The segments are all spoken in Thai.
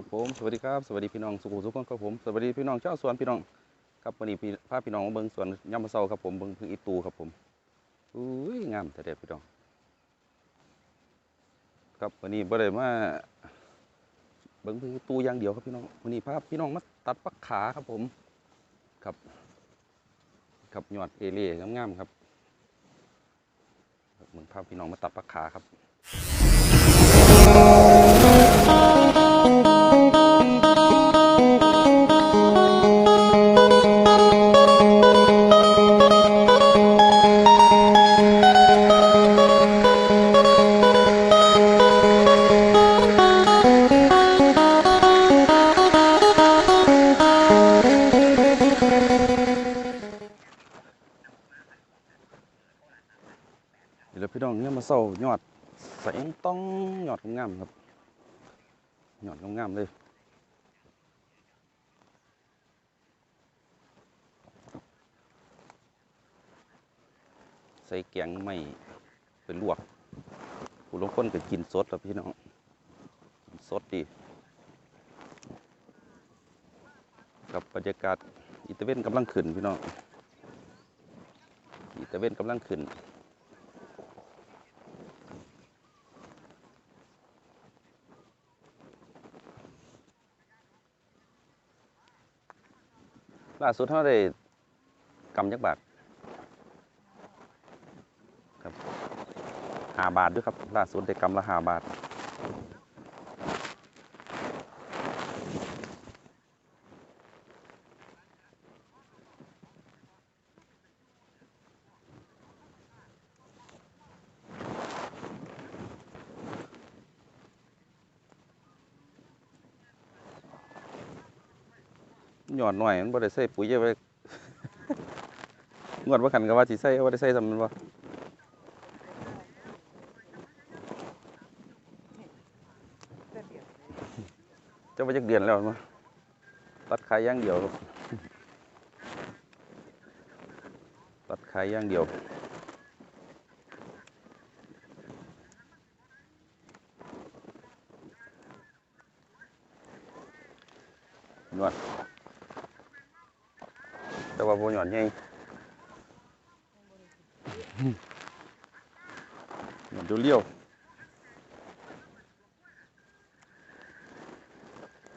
ครับผมสวัสดีครับสวัสดีพี่น้องสุขุมสุขคนครับผมสวัสดีพี่น้องเจ้าวสวนพี่น้องครับวันนี้พี่พาพี่น้องมาเบิ่งสวนยามมะเซาครับผมเบิ่งพึ่งอีตูครับผมอุ้ยงามแต่เด็ดพี่น้อง ครับวันนี้บ่ได้มาเบิ่งพึ่งอีตูอย่างเดียวครับพี่น้องวันนี้พาพี่น้องมาตัดปักขาครับผมครับครับยอดเอเล่งามๆครับครับเหมือนพาพี่น้องมาตัดปักขาครับ เสายอดแสงต้องหยอดงามครับยอดงามเลยใส่แกงไม่เป็นลวกผู้ลงคนก็กินสดครับพี่น้องกินสดดีกับบรรยากาศอิตาเวนกำลังขึ้นพี่น้องอิตาเวนกำลังขึ้น ล่าสุดเขาได้กำยักบาทครับหาบาทด้วยครับล่าสุดได้กำละหาบาท หยอดหน่อยมันบ่ได้ใส่ปุ๋ยเยอะไปงวดว่าขันก็ว่าสิใส่ว่าได้ใส่สำมันบ่เจะมาจักเดือนแล้วมั้ตัดขายอย่างเดียวครับตัดขายอย่างเดียวนวด แต่ว่าโบหย่อนใหญ่หย่อนดูเลี้ยว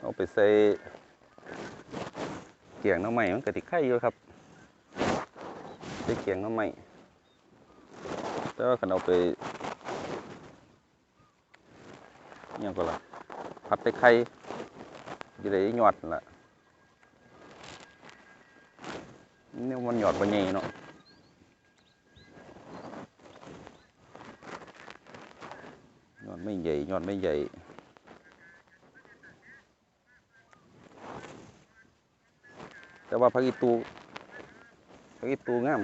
เอาไปใส่เกียงน้ำใหม่มันกติไข่อยู่ครับใส่เกียงน้ำใหม่แต่ว่าคันเอาไปยังก็ล่ะผัดไปไข่จะได้หยอดล่ะ เนี่ยมันหยอดบนใหญ่เนาะหยอดไม่ใหญ่หยอดไม่ใหญ่แต่ว่าพักอีตูพักอีตูงาม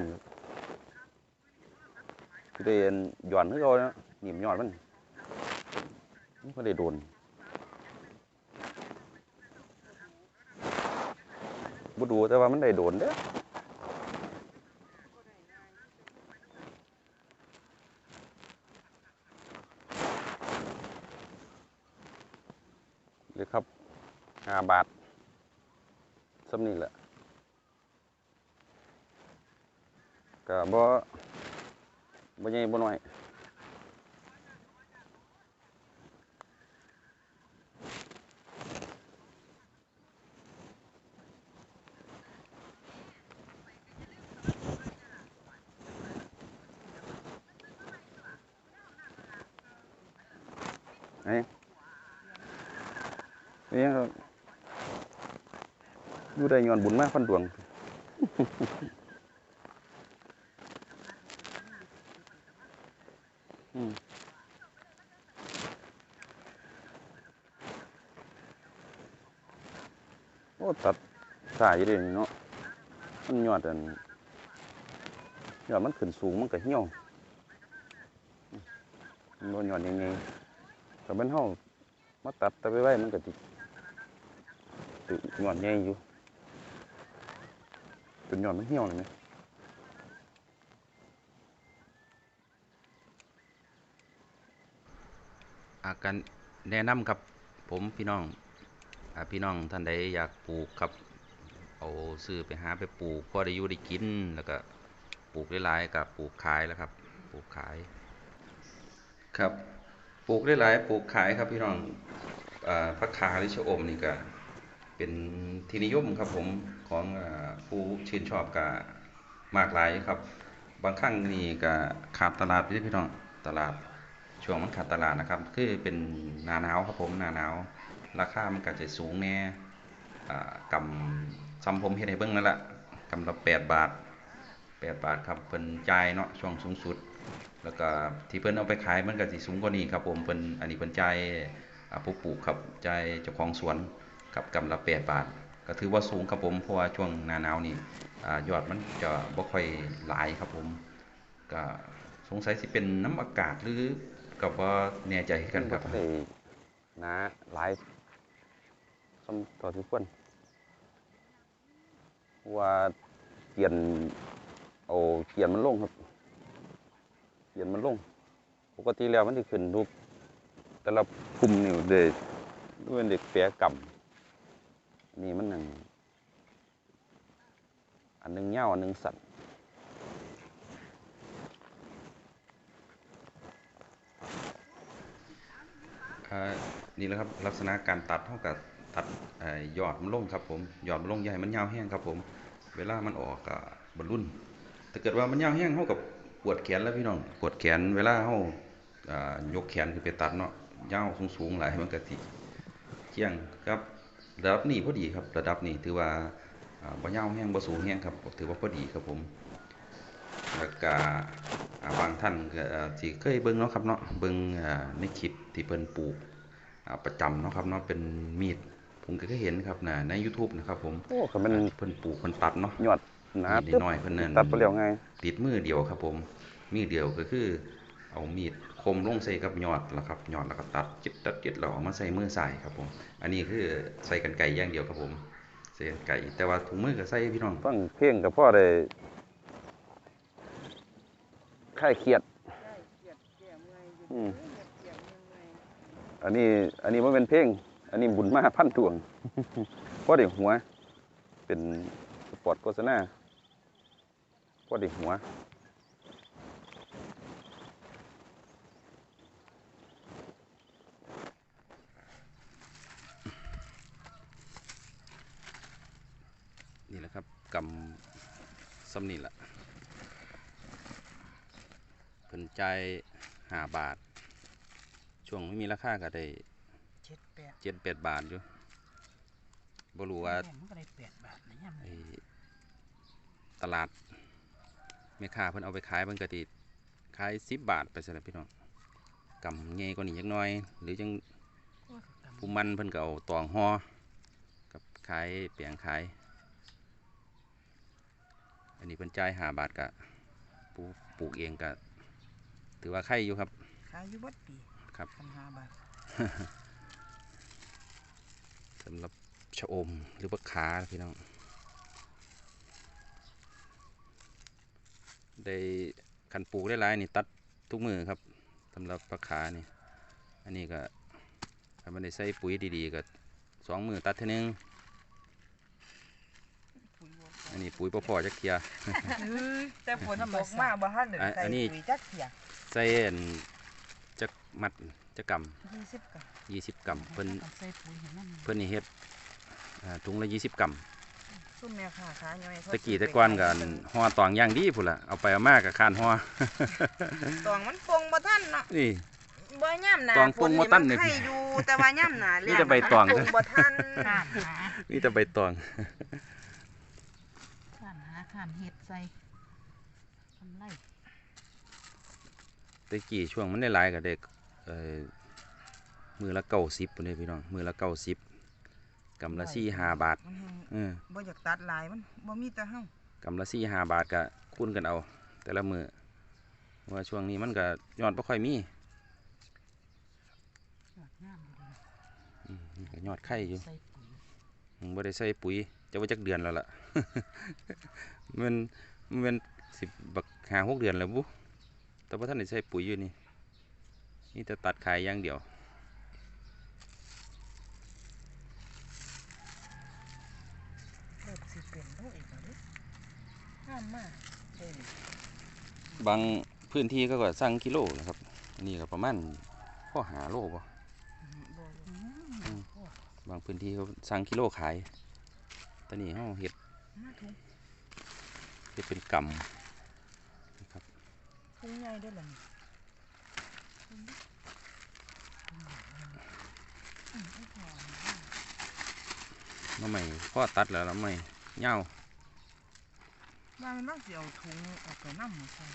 คือได้อันหย่อนให้เขาเนาะหนีบหย่อดมันมันได้โดนบ่ดูแต่ว่ามันได้โดนเด้อ เลยครับห้าบาทสำนี่แหละก็บ่บ่ใหญ่บ่น้อยเอ้ย นี่ครับอยู่ได้ย้อนบุญมากพันดวงอืมโอ้ตัดสายอยู่เดะนี่เนาะมันยอดอันยอดมันขึ้นสูงมันก็เหี่ยวอืมมันยอดยังไงแต่เป็นเฮามาตัดแต่ไปไว้มันก็สิตึ ยอดใหญ่อยู่จนยอดมันเหี่ยวเลยไหมอาการแนะนำครับผมพี่น้องอ่าพี่น้องท่านใดอยากปลูกครับเอาซื้อไปหาไปปลูกพอได้อยู่ได้กินแล้วก็ปลูกหลายๆกับปลูกขายแล้วครับ ปลูกขาย ครับปลูกหลายๆปลูกขายครับพี่น้องอผักขาหรือชะอมนี่ก็ เป็นที่นิยมครับผมของผู้ชื่นชอบก็มากหลายครับ บางครั้งนี่ก็ขาดตลาดพี่พี่น้องตลาดช่วงมันขาดตลาดนะครับ คือเป็นหนาหนาวครับผมหนาหนาวราคามันก็จะสูงแน่กำซ้ำผมเฮ็ดให้เบิ่งนั่นแหละกำละแปดบาทแปดบาทครับเพิ่นจ่ายเนาะช่วงสูงสุด แล้วก็ที่เพิ่นเอาไปขายมันก็สิสูงกว่านี้ครับผมเพิ่นอันนี้เพิ่นจ่ายผู้ปลูกครับจ่ายเจ้าของสวน กับกำละแปดบาท ก็ถือว่าสูงครับผมเพราะว่าช่วงหน้าหนาวนี่อยอดมันจะบ่ค่อยหลายครับผมก็สงสัยสิเป็นน้ำอากาศหรือก็บ่แน่ใจกันครับนาหลายสำต่อที่ควรว่าเปลี่ยนเอาเปลี่ยนมันลงครับเปลี่ยนมันลง ปกติแล้วมันจะขึ้นรูปแต่ละภูมินี่เด็กด้วยเด็กแปรกรรมอั นี่มันหนึ่ง อันหนึ่งเงาวอันหนึ่งสั่นอ่านี่แหละครับลักษณะการตัดเท่ากับตัดอยอดมันลงครับผมยอดมันลงอย่าให้มันยาวแห้งครับผม เวลามันออกกับบรรลุนถ้าเกิดว่ามันยาวแห้งเท่ากับปวดแขนแล้วพี่น้องปวดแขนเวลาเฮาอ่ายกแขนขึ้นไปตัดเนาะยาวสูงๆหลายมันก็สิเที่ยงครับ ระดับนี้พอดีครับ ระดับนี้ถือว่าอ่าบ่ยาวแห้งบ่สูงแห้งครับ ถือว่าพอดีครับผมแล้วก็อ่าบางท่านก็อ่าสิเคยเบิ่งเนาะครับเนาะเบิ่งอ่าในคลิปที่เพิ่นปลูกอ่าประจำเนาะครับเนาะเป็นมีดผมก็เคยเห็นครับนะใน YouTube นะครับผมโอ้ก็มันเพิ่นปลูกเพิ่นตัดเนาะยอดหนามีดน้อยๆเพิ่นนั่นตัดไปแล้วไงติดมือเดียวครับผมมีดเดียวก็คือ เอามีดคมลงใส่กับยอดแล้วครับยอดแล้วก็ตัดจิตตัดจิตแล้วเอามาใส่มือใส่ครับผม อันนี้คือใส่กันไก่ย่างเดียวครับผมใส่กันไก่แต่ว่าถุงมือก็ใส่พี่น้องฟังเพลงกับพ่อได้คลายเครียดอันนี้อันนี้มันเป็นเพลงอันนี้บุญมาพันตวงพ่อได้หัว เป็นสปอร์ตโฆษณาพ่อได้หัว นี่แหละครับกำซ้ำนี่แหละเพิ่นจ่ายห้าบาท ช่วงไม่มีราคาก็ได้เจ็ดแปดเจ็ดแปดบาทอยู่บ่รู้ว่าแม่นมันก็ได้แปดบาทนะย่ำไอ้ตลาดแม่ค้าเพิ่นเอาไปขายเพิ่นก็ติขายสิบบาทไปซะแล้วพี่น้องกำใหญ่กว่านี้จักหน่อย หรือจัง โอ้ยกำ ผู้มันเพิ่นก็เอาตองห่อกับขายเปียงขาย อันนี้เพิ่นจ่ายห้าบาทกะปลูกปลูกเองก็ถือว่าไข่อยู่ครับ ขายอยู่เบัดปีครับพันห้าบาทสำหรับชะอมหรือว่าขาพี่น้อง ได้คันปลูกได้หลายนี่ตัดทุกมือครับสำหรับปลาขานี่ อันนี้ก็ถ้ามันได้ใส่ปุ๋ยดีๆก็สองมือตัดเท่านึง อันนี้ปุ๋ยพ่อๆจักเทีย แต่ฝนตกมากบ่ทันได้อะใส่อันนี้ ปุ๋ยจักเที่ยใส่อันจักมัดจักกยี่สิบกะำยี่สิบกำเพิ่นต้องใส่ปุ๋ยเห็นมันเพิ่นนี่เฮ็ดอ่าถุงละยี่สิบกำซุ่มแม่ค้าขาย่อยเขาตะกี้แตะก้อนกันห่อตองอย่างดีพุ่นละเอาไปเอามากกับคานห่อ ตองมันปงบ่ทันเนาะนี่ บ่ย่ำหนาตองปงบ่ทันฝเนี่ยมัไข่อยู่แต่ว่าย่ำหนามีแต่ใบตองปงบ่ทันข้ามหานี่แต่ใบตอง ข้ามหาข้ามเห็ดใส่ทำไรตะกี้ช่วงมันได้หลายกับเด็กเอ่อมือละเก้าสิบพุ่นเด้พี่น้อง มือละเก้าสิบกำละสี่ห้าบาทมันแห้งเออบ่อยากตัดหลายมันบ่มีแต่เฮากำละสี่ห้าบาทก็คูณกันเอา แต่ละมือว่าช่วงนี้มันก็ยอดบ่ค่อยมียอดงามเลยอืมนี่ก็ยอดไข่อยู่ใส่ปุ๋ยอืมบ่ได้ใส่ปุ๋ยจะว่าจักเดือนแล้วล่ะ มันมันเป็นสิบบักหาหกเดือนแล้วบุแต่ว่าท่านได้ใส่ปุ๋ยอยู่นี่ นี่จะตัดขายอย่างเดียวบางพื้นที่ก็กว่าสั่งกิโลนะครับ นี่ก็ประมาณข้อหาโลบ่บางพื้นที่เขาสั่งกิโลขาย ตอนนี้เขาเห็ด เฮ็ดเป็นกำนะครับถุงใหญ่เด้อล่ะนี่หน้ำใหม่พ่อตัดแล้วหน้ำใหม่เหย้าว่ามันต้องสิเอาถุงเอาไปนำมาใส่